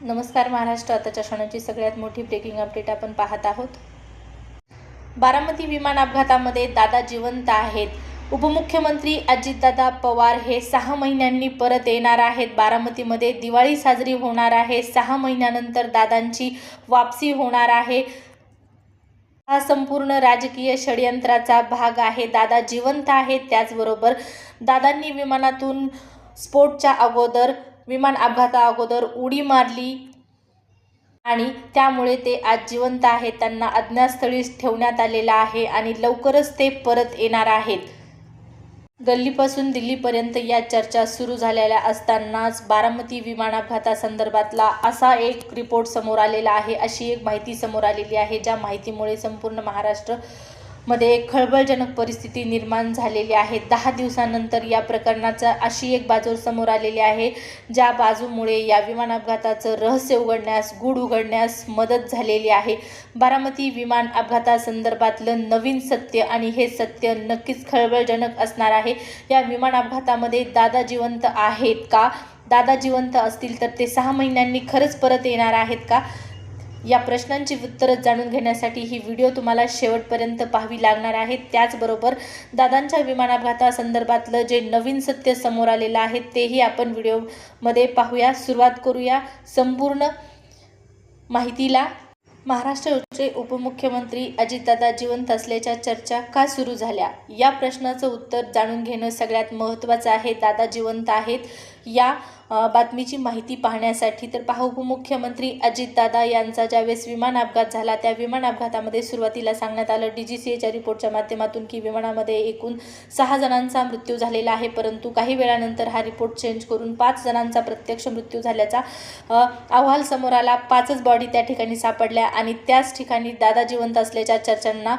नमस्कार महाराष्ट्र. आताच्या क्षणाची सगळ्यात मोठी ब्रेकिंग अपडेट आपण पाहत आहोत. बारामती विमान अपघातामध्ये दादा जिवंत आहेत. उपमुख्यमंत्री अजितदादा पवार हे सहा महिन्यांनी परत येणार आहेत. बारामतीमध्ये दिवाळी साजरी होणार आहे. सहा महिन्यानंतर दादांची वापसी होणार आहे. हा संपूर्ण राजकीय षडयंत्राचा भाग आहे. दादा जिवंत आहेत. त्याचबरोबर दादांनी विमानातून स्फोटच्या अगोदर विमान अपघाता अगोदर उडी मारली आणि त्यामुळे ते आज जिवंत आहेत. त्यांना अज्ञातस्थळी ठेवण्यात आलेलं आहे आणि लवकरच ते परत येणार आहेत. गल्लीपासून दिल्लीपर्यंत या चर्चा सुरू झालेल्या असतानाच बारामती विमान अपघातासंदर्भातला असा एक रिपोर्ट समोर आलेला आहे. अशी एक माहिती समोर आलेली आहे. ज्या माहितीमुळे संपूर्ण महाराष्ट्र मध्ये खळबळजनक परिस्थिती निर्माण झालेली आहे. दहा दिवसानंतर या प्रकरणाचा अशी एक बाजू समोर आलेली आहे ज्या बाजूमुळे या विमान अपघाताचं रहस्य उघडण्यास गूढ उघडण्यास मदत झालेली आहे. बारामती विमान अपघातासंदर्भातलं नवीन सत्य आणि हे सत्य नक्कीच खळबळजनक असणार आहे. या विमान अपघातामध्ये दादा जिवंत आहेत का? दादा जिवंत असतील तर ते सहा महिन्यांनी खरंच परत येणार आहेत का? या प्रश्नांची उत्तरं जाणून घेण्यासाठी ही व्हिडिओ तुम्हाला शेवटपर्यंत पाहावी लागणार आहे. त्याचबरोबर दादांच्या विमान अपघातासंदर्भातलं जे नवीन सत्य समोर आलेलं आहे तेही आपण व्हिडिओमध्ये पाहूया. सुरुवात करूया. संपूर्ण माहितीला महाराष्ट्र महाराष्ट्राचे उपमुख्यमंत्री अजितदादा जिवंत असल्याच्या चर्चा का सुरू झाल्या? या प्रश्नाचं उत्तर जाणून घेणं सगळ्यात महत्त्वाचं आहे. दादा जिवंत आहेत या बातमीची माहिती पाहण्यासाठी तर पहा उपमुख्यमंत्री अजितदादा यांचा ज्यावेळेस विमान अपघात झाला त्या विमान अपघातामध्ये सुरुवातीला सांगण्यात आलं डी जी सी एच्या रिपोर्टच्या माध्यमातून की विमानामध्ये एकूण सहा जणांचा मृत्यू झालेला आहे. परंतु काही वेळानंतर हा रिपोर्ट चेंज करून पाच जणांचा प्रत्यक्ष मृत्यू झाल्याचा अहवाल समोर आला. पाचच बॉडी त्या ठिकाणी सापडल्या आणि त्याच ठिकाणी ठिकाणी दादा जिवंत असल्याच्या चर्चांना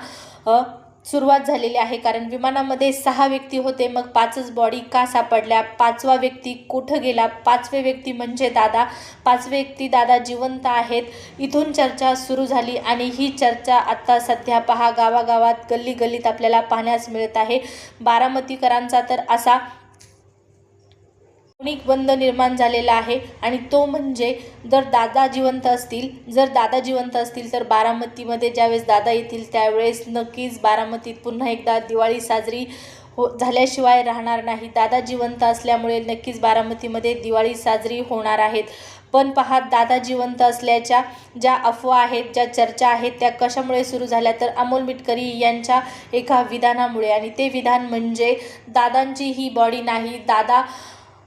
सुरुवात झालेली आहे. कारण विमानामध्ये सहा व्यक्ती होते मग पाचच बॉडी का सापडल्या? पाचवा व्यक्ती कुठं गेला? पाचवे व्यक्ती म्हणजे दादा. पाचवे व्यक्ती दादा जिवंत आहेत. इथून चर्चा सुरू झाली आणि ही चर्चा आत्ता सध्या पहा गावागावात गल्ली गल्लीत आपल्याला पाहण्यास मिळत आहे. बारामतीकरांचा तर असा भावनिक बंद निर्माण झालेला आहे आणि तो म्हणजे जर दादा जिवंत असतील जर दादा जिवंत असतील तर बारामतीमध्ये ज्यावेळेस दादा येतील त्यावेळेस नक्कीच बारामतीत पुन्हा एकदा दिवाळी साजरी हो झाल्याशिवाय राहणार नाही. दादा जिवंत असल्यामुळे नक्कीच बारामतीमध्ये दिवाळी साजरी होणार आहेत. पण पहा दादा जिवंत असल्याच्या ज्या अफवा आहेत ज्या चर्चा आहेत त्या कशामुळे सुरू झाल्या तर अमोल मिटकरी यांच्या एका विधानामुळे. आणि ते विधान म्हणजे दादांची ही बॉडी नाही. दादा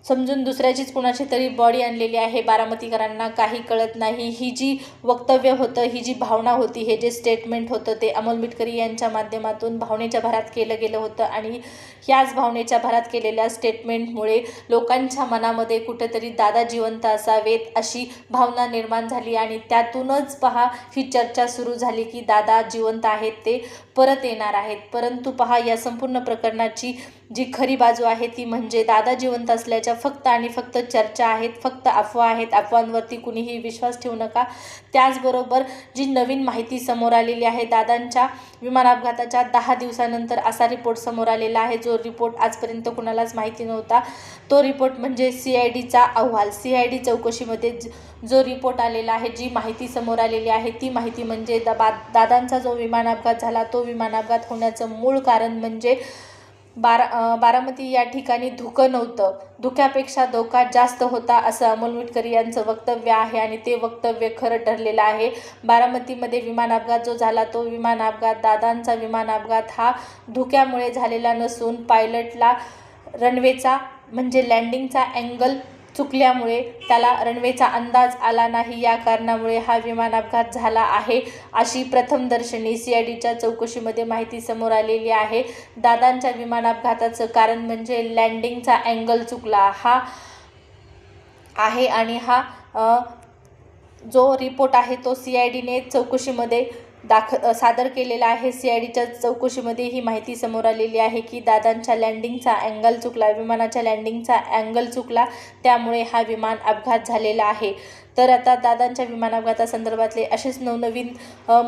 समजून दुसऱ्याचीच कुणाची तरी बॉडी आणलेली आहे. बारामतीकरांना काही कळत नाही. ही जी वक्तव्य होतं ही जी भावना होती हे जे स्टेटमेंट होतं ते अमोल मिटकरी यांच्या माध्यमातून भावनेच्या भरात केलं गेलं होतं आणि ह्याच भावनेच्या भरात केलेल्या स्टेटमेंटमुळे लोकांच्या मनामध्ये कुठेतरी दादा जिवंत असावेत अशी भावना निर्माण झाली आणि त्यातूनच पहा ही चर्चा सुरू झाली की दादा जिवंत आहेत ते परत येणार आहेत. परंतु पहा या संपूर्ण प्रकरणाची जी खरी बाजू आहे ती म्हणजे दादा जिवंत असल्याच्या फक्त आणि फक्त चर्चा आहेत फक्त अफवा आहेत अफवांवरती कुणीही विश्वास ठेवू नका. त्याचबरोबर जी नवीन माहिती समोर आलेली आहे दादांच्या विमान अपघाताच्या दहा दिवसानंतर असा रिपोर्ट समोर आलेला आहे. जो रिपोर्ट आजपर्यंत कुणालाच माहिती नव्हता. तो रिपोर्ट म्हणजे सी आय डीचा अहवाल. सी आय डी चौकशीमध्ये ज- जो रिपोर्ट आलेला आहे जी माहिती समोर आलेली आहे ती माहिती म्हणजे दबा दादांचा जो विमान अपघात झाला तो विमान अपघात होण्याचं मूळ कारण म्हणजे बारा बारामती या ठिकाणी धुकं नव्हतं. धुक्यापेक्षा धोका जास्त होता असं अमोल मिटकरी यांचं वक्तव्य आहे आणि ते वक्तव्य खरं ठरलेलं आहे. बारामतीमध्ये विमान अपघात जो झाला तो विमान अपघात दादांचा विमान अपघात हा धुक्यामुळे झालेला नसून पायलटला रनवेचा म्हणजे लँडिंगचा अँगल चुकल्यामुळे त्याला रनवेचा अंदाज आला नाही. या कारणामुळे हा विमान अपघात झाला आहे अशी प्रथमदर्शनी सी आय डीच्या चौकशीमध्ये माहिती समोर आलेली आहे. दादांच्या विमान अपघाताचं कारण म्हणजे लँडिंगचा अँगल चुकला. हा आहे आणि हा जो रिपोर्ट आहे तो सी आय डीने चौकशीमध्ये दाख सादर केलेला आहे. सी आय डीच्या चौकशीमध्ये ही माहिती समोर आलेली आहे की दादांच्या लँडिंगचा अँगल चुकला विमानाच्या लँडिंगचा अँगल चुकला त्यामुळे हा विमान अपघात झालेला आहे. तर आता दादांच्या विमान अपघातासंदर्भातले असेच नवनवीन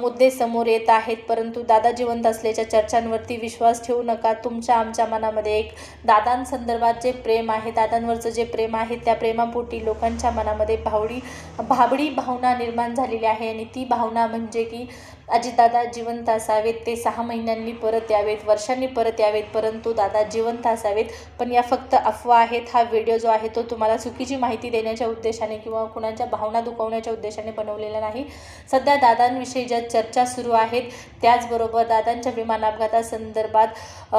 मुद्दे समोर येत आहेत. परंतु दादा जिवंत असल्याच्या चर्चांवरती विश्वास ठेवू नका. तुमच्या आमच्या मनामध्ये एक दादांसंदर्भात जे प्रेम आहे. दादांवरचं जे प्रेम आहे त्या प्रेमापोटी लोकांच्या मनामध्ये भावडी भाबडी भावना निर्माण झालेली आहे. आणि ती भावना म्हणजे की अजितदादा जिवंत असावेत ते सहा महिन्यांनी परत यावेत वर्षांनी परत यावेत परंतु दादा जिवंत असावेत. पण या फक्त अफवा आहेत हा व्हिडिओ जो आहे तो तुम्हाला चुकीची माहिती देण्याच्या उद्देशाने किंवा कुणाच्या भावना दुखवण्याच्या उद्देशाने बनवलेला नाही. सध्या दादांविषयी ज्या चर्चा सुरू आहेत त्याचबरोबर दादांच्या विमान अपघातासंदर्भात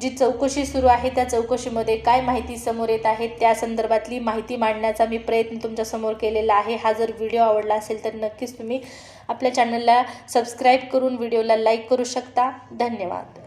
जी चौकशी सुरू आहे त्या चौकशीमध्ये काय माहिती समोर येत आहे त्या संदर्भातली माहिती मांडण्याचा मी प्रयत्न तुमच्यासमोर केलेला आहे. हा जर व्हिडिओ आवडला असेल तर नक्कीच तुम्ही आपल्या चॅनलला सबस्क्राईब करून व्हिडिओला लाईक करू शकता. धन्यवाद.